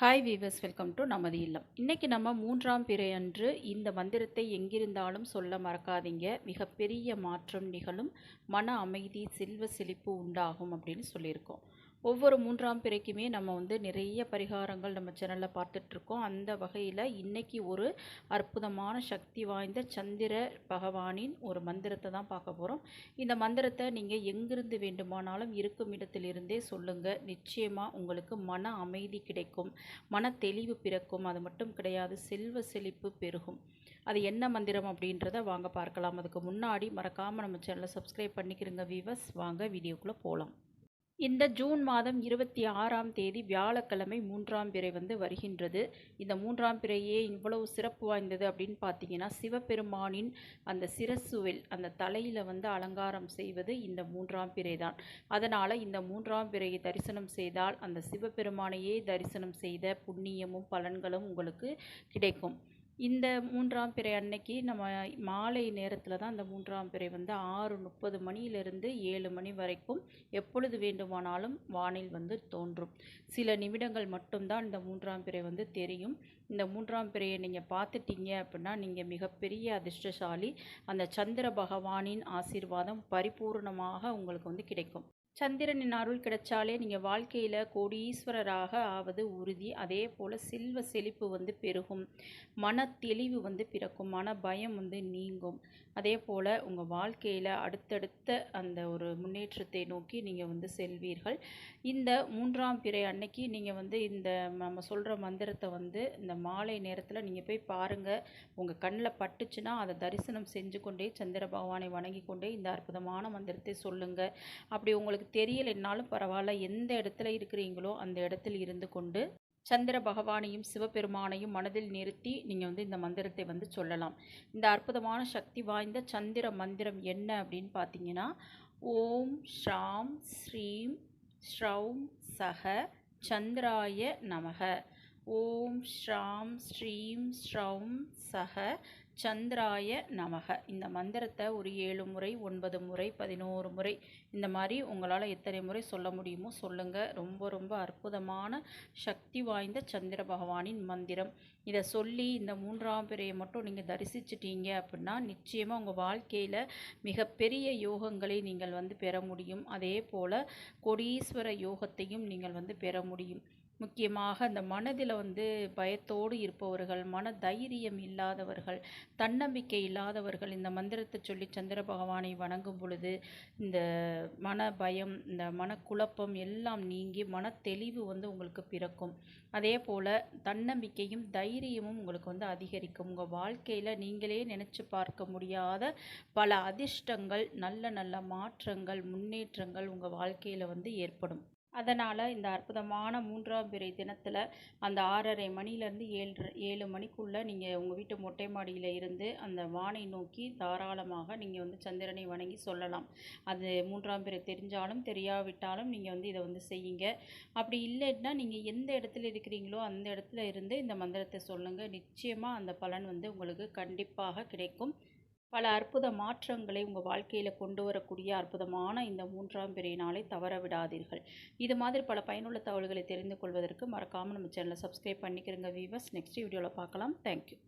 Hi viewers welcome to நமது இல்லம். இன்றைக்கி நம்ம மூன்றாம் பிறை அன்று இந்த மந்திரத்தை எங்கிருந்தாலும் சொல்ல மறக்காதீங்க. மிகப்பெரிய மாற்றம் நிகழும் மன அமைதி செல்வ செழிப்பு உண்டாகும் அப்படின்னு சொல்லியிருக்கோம். ஒவ்வொரு மூன்றாம் பிறைக்குமே நம்ம வந்து நிறைய பரிகாரங்கள் நம்ம சேனலில் பார்த்துட்ருக்கோம். அந்த வகையில் இன்றைக்கி ஒரு அற்புதமான சக்தி வாய்ந்த சந்திர பகவானின் ஒரு மந்திரத்தை தான் பார்க்க போகிறோம் இந்த மந்திரத்தை நீங்கள் எங்கிருந்து வேண்டுமானாலும் இருக்கும் இடத்திலிருந்தே சொல்லுங்கள் நிச்சயமாக உங்களுக்கு மன அமைதி கிடைக்கும். மன தெளிவு பிறக்கும். அது மட்டும் கிடையாது செல்வ செழிப்பு பெருகும். அது என்ன மந்திரம் அப்படின்றத வாங்க பார்க்கலாம். அதுக்கு முன்னாடி மறக்காமல் நம்ம சேனலை சப்ஸ்கிரைப் பண்ணிக்கிறங்க வீவர்ஸ் வாங்க வீடியோக்குள்ளே போகலாம் இந்த ஜூன் மாதம் இருபத்தி ஆறாம் தேதி வியாழக்கிழமை மூன்றாம் பிறை வந்து வருகின்றது. இந்த மூன்றாம் பிறையே இவ்வளவு சிறப்பு வாய்ந்தது அப்படின்னு பார்த்தீங்கன்னா சிவபெருமானின் அந்த சிரசுவில் அந்த தலையில் வந்து அலங்காரம் செய்வது இந்த மூன்றாம் பிறை தான். அதனால் இந்த மூன்றாம் பிறையை தரிசனம் செய்தால் அந்த சிவபெருமானையே தரிசனம் செய்த புண்ணியமும் பலன்களும் உங்களுக்கு கிடைக்கும். இந்த மூன்றாம் பிறை அன்னைக்கு நம்ம மாலை நேரத்தில் தான் இந்த மூன்றாம் பிறை வந்து ஆறு முப்பது மணியிலிருந்து ஏழு மணி வரைக்கும் எப்பொழுது வேண்டுமானாலும் வானில் வந்து தோன்றும். சில நிமிடங்கள் மட்டும்தான் இந்த மூன்றாம் பிறை வந்து தெரியும். இந்த மூன்றாம் பிறையை நீங்கள் பார்த்துட்டீங்க அப்படின்னா நீங்கள் மிகப்பெரிய அதிர்ஷ்டசாலி. அந்த சந்திர பகவானின் ஆசீர்வாதம் பரிபூர்ணமாக உங்களுக்கு வந்து கிடைக்கும். சந்திரனின் அருள் கிடைச்சாலே நீங்கள் வாழ்க்கையில் கோடீஸ்வரராக ஆவது உறுதி. அதே போல் செல்வ செழிப்பு வந்து பெருகும். மன தெளிவு வந்து பிறக்கும். மன பயம் வந்து நீங்கும். அதே போல் உங்கள் வாழ்க்கையில் அடுத்தடுத்த அந்த ஒரு முன்னேற்றத்தை நோக்கி நீங்கள் வந்து செல்வீர்கள். இந்த மூன்றாம் பிறை அன்னைக்கு நீங்கள் வந்து இந்த நம்ம சொல்கிற மந்திரத்தை வந்து இந்த மாலை நேரத்தில் நீங்கள் போய் பாருங்கள் உங்கள் கண்ணில் பட்டுச்சுன்னா அதை தரிசனம் செஞ்சு கொண்டே சந்திர பகவானை வணங்கி கொண்டே இந்த அற்புதமான மந்திரத்தை சொல்லுங்கள் அப்படி உங்களுக்கு தெரியலைன்னாலும் பரவாயில்ல. எந்த இடத்துல இருக்கிறீங்களோ அந்த இடத்தில் இருந்து கொண்டு சந்திர பகவானையும் சிவபெருமானையும் மனதில் நிறுத்தி நீங்கள் வந்து இந்த மந்திரத்தை வந்து சொல்லலாம். இந்த அற்புதமான சக்தி வாய்ந்த சந்திர மந்திரம் என்ன அப்படின்னு பார்த்தீங்கன்னா ஓம் ஷாம் ஸ்ரீம் ஸ்ரௌம் சக சந்திராய நமக. ஓம் ஸ்ராம் ஸ்ரீம் ஸ்ரௌம் சக சந்திராய நமக. இந்த மந்திரத்தை ஒரு ஏழு முறை ஒன்பது முறை பதினோரு முறை இந்த மாதிரி உங்களால் எத்தனை முறை சொல்ல முடியுமோ சொல்லுங்கள் ரொம்ப ரொம்ப அற்புதமான சக்தி வாய்ந்த சந்திர பகவானின் மந்திரம். இதை சொல்லி இந்த மூன்றாம் பிறையை மட்டும் நீங்கள் தரிசிச்சிட்டீங்க அப்படின்னா நிச்சயமாக உங்கள் வாழ்க்கையில் மிகப்பெரிய யோகங்களை நீங்கள் வந்து பெற முடியும். அதே போல் கொடீஸ்வர யோகத்தையும் நீங்கள் வந்து பெற முடியும். முக்கியமாக அந்த மனதில் வந்து பயத்தோடு இருப்பவர்கள் மன தைரியம் இல்லாதவர்கள் தன்னம்பிக்கை இல்லாதவர்கள் இந்த மந்திரத்தை சொல்லி சந்திர பகவானை வணங்கும் பொழுது இந்த மன பயம் இந்த மனக்குழப்பம் எல்லாம் நீங்கி மன தெளிவு வந்து உங்களுக்கு பிறக்கும். அதே போல் தன்னம்பிக்கையும் தைரியமும் உங்களுக்கு வந்து அதிகரிக்கும். உங்கள் வாழ்க்கையில் நீங்களே நினச்சி பார்க்க முடியாத பல அதிர்ஷ்டங்கள் நல்ல நல்ல மாற்றங்கள் முன்னேற்றங்கள் உங்கள் வாழ்க்கையில் வந்து ஏற்படும். அதனால் இந்த அற்புதமான மூன்றாம் பிறை தினத்தில் அந்த ஆறரை மணிலேருந்து ஏழு ஏழு மணிக்குள்ளே நீங்கள் உங்கள் வீட்டு மொட்டை மாடியில் இருந்து அந்த வானை நோக்கி தாராளமாக நீங்கள் வந்து சந்திரனை வணங்கி சொல்லலாம். அது மூன்றாம் பிறை தெரிஞ்சாலும் தெரியாவிட்டாலும் நீங்கள் வந்து இதை வந்து செய்யுங்க. அப்படி இல்லைன்னா நீங்கள் எந்த இடத்துல இருக்கிறீங்களோ அந்த இடத்துல இருந்து இந்த மந்திரத்தை சொல்லுங்கள் நிச்சயமாக அந்த பலன் வந்து உங்களுக்கு கண்டிப்பாக கிடைக்கும். பல அற்புத மாற்றங்களை உங்கள் வாழ்க்கையில் கொண்டு வரக்கூடிய அற்புதமான இந்த மூன்றாம் பிறை நாளை தவற விடாதீர்கள். இது மாதிரி பல பயனுள்ள தகவல்களை தெரிந்து கொள்வதற்கு மறக்காமல் நம்ம சேனலை சப்ஸ்கிரைப் பண்ணிக்கிறங்க வீவர்ஸ் நெக்ஸ்ட் வீடியோவில் பார்க்கலாம். தேங்க்யூ